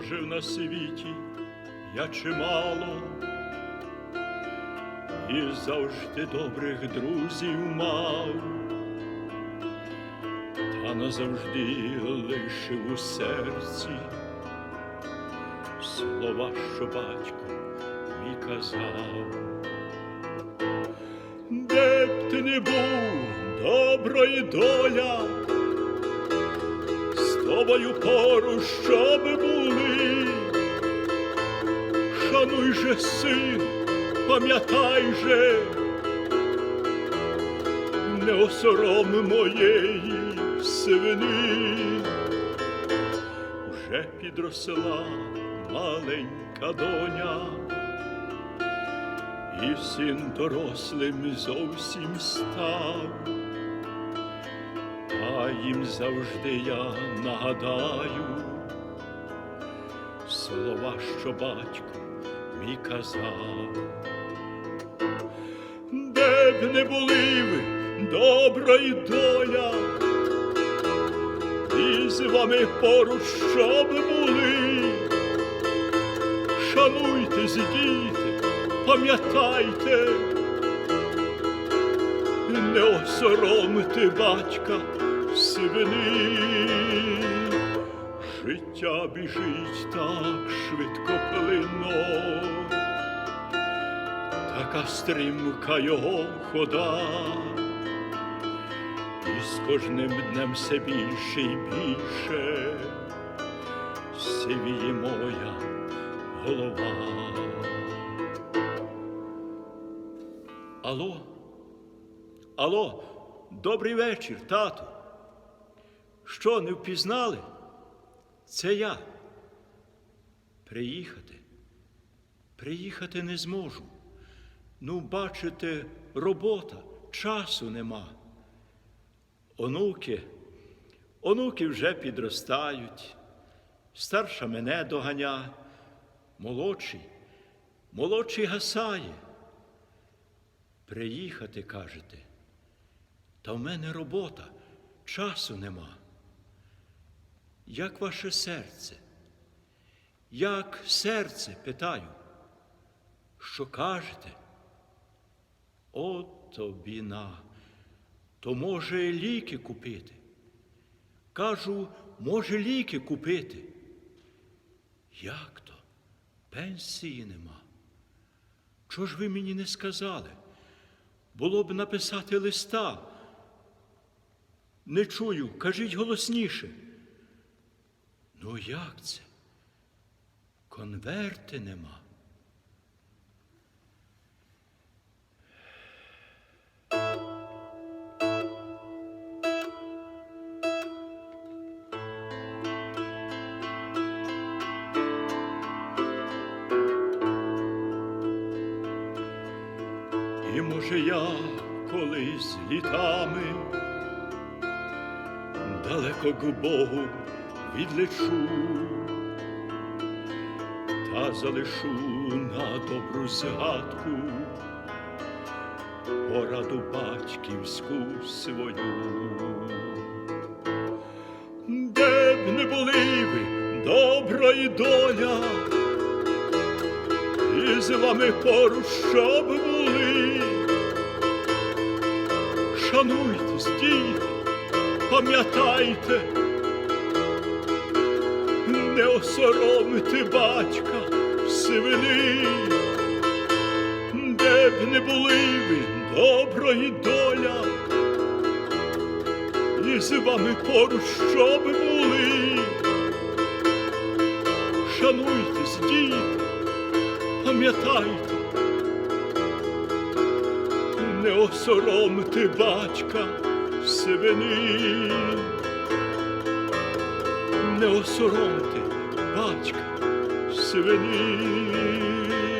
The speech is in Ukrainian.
Прожив на світі я чимало, і завжди добрих друзів мав, та назавжди лишив у серці слова, що батько мій казав. Де б ти не був, доброї доля, з тобою поруч, щоб були. Шануй же, син, пам'ятай же, не осором моєї сивини, вже підросла маленька доня, і син дорослим зовсім став, а їм завжди я нагадаю слова, що батько мій казав. Де б не були ви, добра і доля, і з вами поруч, щоб були. Шануйтесь, діти, пам'ятайте, не осоромте батька сивини. Життя біжить так швидко така стрімка його хода, і з кожним днем все більше і більше сивіє моя голова. Алло, алло, добрий вечір, тату. Що, не впізнали? Це я. Приїхати. Приїхати не зможу. Ну, бачите, робота, часу нема. Онуки, онуки вже підростають, старша мене доганя, молодший, молодший гасає. Приїхати, кажете, та в мене робота, часу нема. Як ваше серце? Як серце, питаю, що кажете? Ото біна, то може ліки купити. Кажу, може ліки купити. Як то? Пенсії нема. Чого ж ви мені не сказали? Було б написати листа. Не чую, кажіть голосніше. Ну як це? Конверти нема. Може я колись літами далеко к Богу відлечу та залишу на добру згадку пораду батьківську свою. Де б не були ви, добра і доля, і з вами поруч, щоб були. Шануйтесь, діти, пам'ятайте, не осоромити батька сивини, де б не були ви, добра і доля, і з вами поруч, щоб були. Шануйтесь, діти, пам'ятайте, не осоромте батька сивини, не осоромте батька сивини.